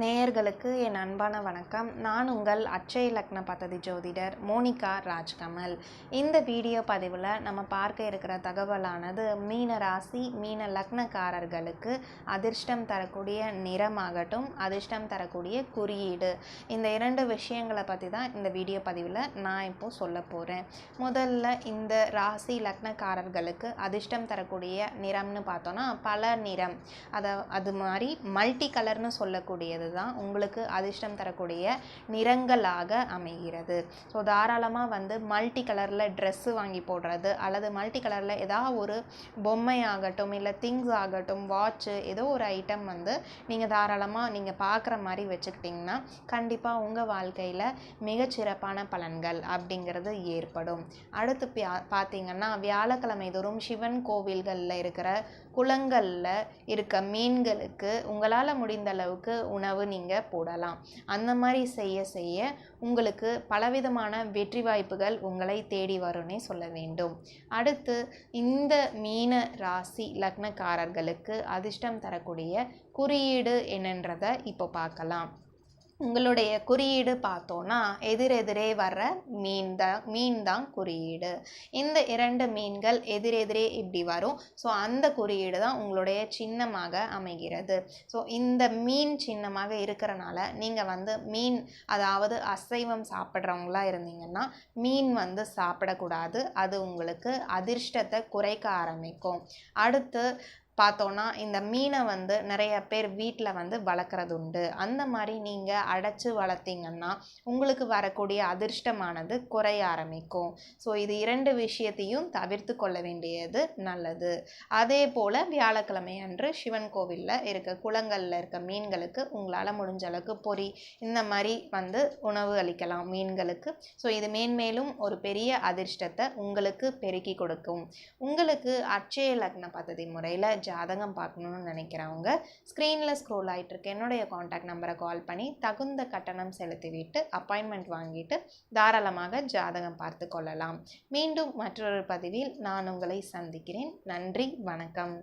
நேயர்களுக்கு என் அன்பான வணக்கம். நான் உங்கள் அச்சய லக்ன பததி ஜோதிடர் மோனிகா ராஜ்கமல். இந்த வீடியோ பதிவில் நம்ம பார்க்க இருக்கிற தகவலானது மீன ராசி மீன லக்னக்காரர்களுக்கு அதிர்ஷ்டம் தரக்கூடிய நிறமாகட்டும் அதிர்ஷ்டம் தரக்கூடிய குறியீடு. இந்த இரண்டு விஷயங்களை பற்றி தான் இந்த வீடியோ பதிவில் நான் இப்போது சொல்ல போகிறேன் முதல்ல இந்த ராசி லக்னக்காரர்களுக்கு அதிர்ஷ்டம் தரக்கூடிய நிறம்னு பார்த்தோன்னா பல நிறம். அதை அது மாதிரி மல்டி கலர்னு சொல்லக்கூடியது தான் உங்களுக்கு அதிர்ஷ்டம் தரக்கூடிய நிறங்களாக அமைகிறது. ஸோ தாராளமாக வந்து மல்டி கலரில் ட்ரெஸ்ஸு வாங்கி போடுறது அல்லது மல்டி கலரில் ஏதாவது ஒரு பொம்மை ஆகட்டும் இல்லை திங்ஸ் ஆகட்டும் வாட்ச்சு ஏதோ ஒரு ஐட்டம் வந்து நீங்கள் தாராளமாக நீங்கள் பார்க்குற மாதிரி வச்சுக்கிட்டிங்கன்னா கண்டிப்பாக உங்கள் வாழ்க்கையில் மிகச்சிறப்பான பலன்கள் அப்படிங்கிறது ஏற்படும். அடுத்து பார்த்தீங்கன்னா வியாழக்கிழமை தோறும் சிவன் கோவில்களில் இருக்கிற குளங்களில் இருக்க மீன்களுக்கு உங்களால் முடிந்த அளவுக்கு உணவு நீங்கள் போடலாம். அந்த மாதிரி செய்ய செய்ய உங்களுக்கு பலவிதமான வெற்றி வாய்ப்புகள் உங்களை தேடி வரும்னே சொல்ல வேண்டும். அடுத்து இந்த மீன ராசி லக்னக்காரர்களுக்கு அதிர்ஷ்டம் தரக்கூடிய குறியீடு என்னன்றதை இப்போ பார்க்கலாம். உங்களுடைய குறியீடு பார்த்தோன்னா எதிரெதிரே வர்ற மீன் தான் மீன் தான் குறியீடு. இந்த இரண்டு மீன்கள் எதிரெதிரே இப்படி வரும். ஸோ அந்த குறியீடு தான் உங்களுடைய சின்னமாக அமைகிறது. ஸோ இந்த மீன் சின்னமாக இருக்கிறனால நீங்கள் வந்து மீன் அதாவது அசைவம் சாப்பிட்றவங்களா இருந்தீங்கன்னா மீன் வந்து சாப்பிடக்கூடாது. அது உங்களுக்கு அதிர்ஷ்டத்தை குறைக்க ஆரம்பிக்கும். அடுத்து பார்த்தோன்னா இந்த மீனை வந்து நிறைய பேர் வீட்டில் வந்து வளர்க்குறது உண்டு அந்த மாதிரி நீங்கள் அடைச்சி வளர்த்தீங்கன்னா உங்களுக்கு வரக்கூடிய அதிர்ஷ்டமானது குறைய ஆரம்பிக்கும். ஸோ இது இரண்டு விஷயத்தையும் தவிர்த்து கொள்ள வேண்டியது நல்லது. அதே போல் வியாழக்கிழமை அன்று சிவன் கோவிலில் இருக்க குளங்களில் இருக்க மீன்களுக்கு உங்களால் முடிஞ்ச அளவுக்கு பொறி இந்த மாதிரி வந்து உணவு அளிக்கலாம் மீன்களுக்கு. ஸோ இது மேன்மேலும் ஒரு பெரிய அதிர்ஷ்டத்தை உங்களுக்கு பெருக்கி கொடுக்கும். உங்களுக்கு அச்சய லக்ன பதவி முறையில் ஜாதகம் பார்க்கணுன்னு நினைக்கிறவங்க ஸ்க்ரீனில் ஸ்க்ரோல் ஆகிட்டுருக்கு என்னுடைய காண்டாக்ட் நம்பரை கால் பண்ணி தகுந்த கட்டணம் செலுத்திவிட்டு அப்பாயின்மெண்ட் வாங்கிட்டு தாராளமாக ஜாதகம் பார்த்து கொள்ளலாம். மீண்டும் மற்றொரு பதிவில் நான் உங்களை சந்திக்கிறேன். நன்றி வணக்கம்.